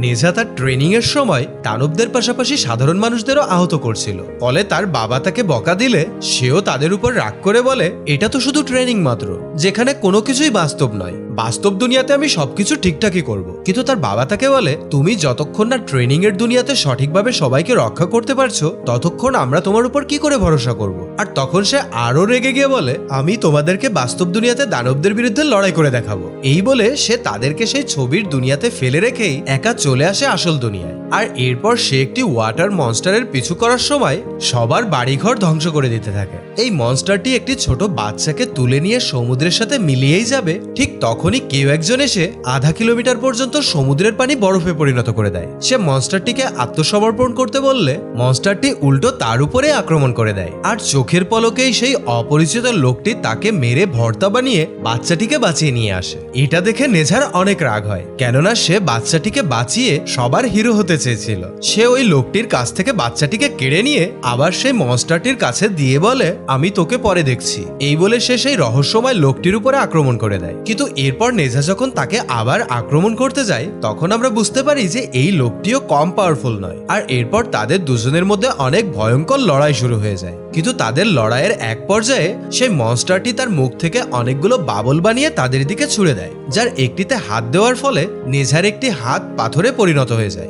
নেজা তার ট্রেনিং এর সময় দানবদের পাশাপাশি সাধারণ মানুষদেরও আহত করছিল। ফলে তার বাবা তাকে বকা দিলে সেও তাদের উপর রাগ করে বলে, এটা তো শুধু ট্রেনিং মাত্র, যেখানে কোনো কিছুই বাস্তব নয়। বাস্তব দুনিয়াতে আমি সবকিছু ঠিকঠাকই করব। কিন্তু তার বাবা তাকে বলে, তুমি যতক্ষণ না ট্রেনিং এর দুনিয়াতে সঠিকভাবে সবাইকে রক্ষা করতে পারছ, ততক্ষণ আমরা তোমার উপর কি করে ভরসা করব? আর তখন সে আরও রেগে গিয়ে বলে, আমি তোমাদেরকে বাস্তব দুনিয়াতে দানবদের বিরুদ্ধে লড়াই করে দেখাবো। এই বলে সে তাদেরকে সেই ছবির দুনিয়াতে ফেলে রেখেই একা চলে আসে আসল দুনিয়ায়। আর এরপর সে একটি ওয়াটার মনস্টারের পিছু করার সময় সবার বাড়িঘর ধ্বংস করে দিতে থাকে। এই মনস্টারটি একটি ছোট বাচ্চাকে তুলে নিয়ে সমুদ্রের সাথে মিলিয়েই যাবে। ঠিক তখনই কেউ একজন এসে আধা কিলোমিটার পর্যন্ত সমুদ্রের পানি বরফে পরিণত করে দেয়। সে মনস্টারটিকে আত্মসমর্পণ করতে বললে মনস্টারটি উল্টো তার উপরে আক্রমণ করে দেয়। আর চোখের পলকেই সেই অপরিচিত লোকটি তাকে মেরে ভর্তা বানিয়ে বাচ্চাটিকে বাঁচিয়ে নিয়ে আসে। এটা দেখে নেঝার অনেক রাগ হয়। কেননা সে বাচ্চাটিকে বাঁচিয়ে সবার হিরো হতে চেয়েছিল। সে ওই লোকটির কাছ থেকে বাচ্চাটিকে কেড়ে নিয়ে আবার সেই মনস্টারটির কাছে দিয়ে বলে, আমি তোকে পরে দেখছি। এই বলে সে সেই রহস্যময় লোকটির উপরে আক্রমণ করে দেয়। কিন্তু এরপর নেঝা যখন তাকে আবার আক্রমণ করতে যায়, তখন আমরা বুঝতে পারি যে এই লোকটিও কম পাওয়ারফুল নয়। আর এরপর তাদের দুজনের মধ্যে অনেক ভয়ঙ্কর লড়াই শুরু হয়ে যায়। কিন্তু তাদের লড়াইয়ের এক পর্যায়ে সেই মনস্টারটি তার মুখ থেকে অনেকগুলো বাবল বানিয়ে তাদের দিকে ছুড়ে দেয়, যার একটিতে হাত দেওয়ার ফলে নেঝার একটি হাত পাথরে পরিণত হয়ে যায়।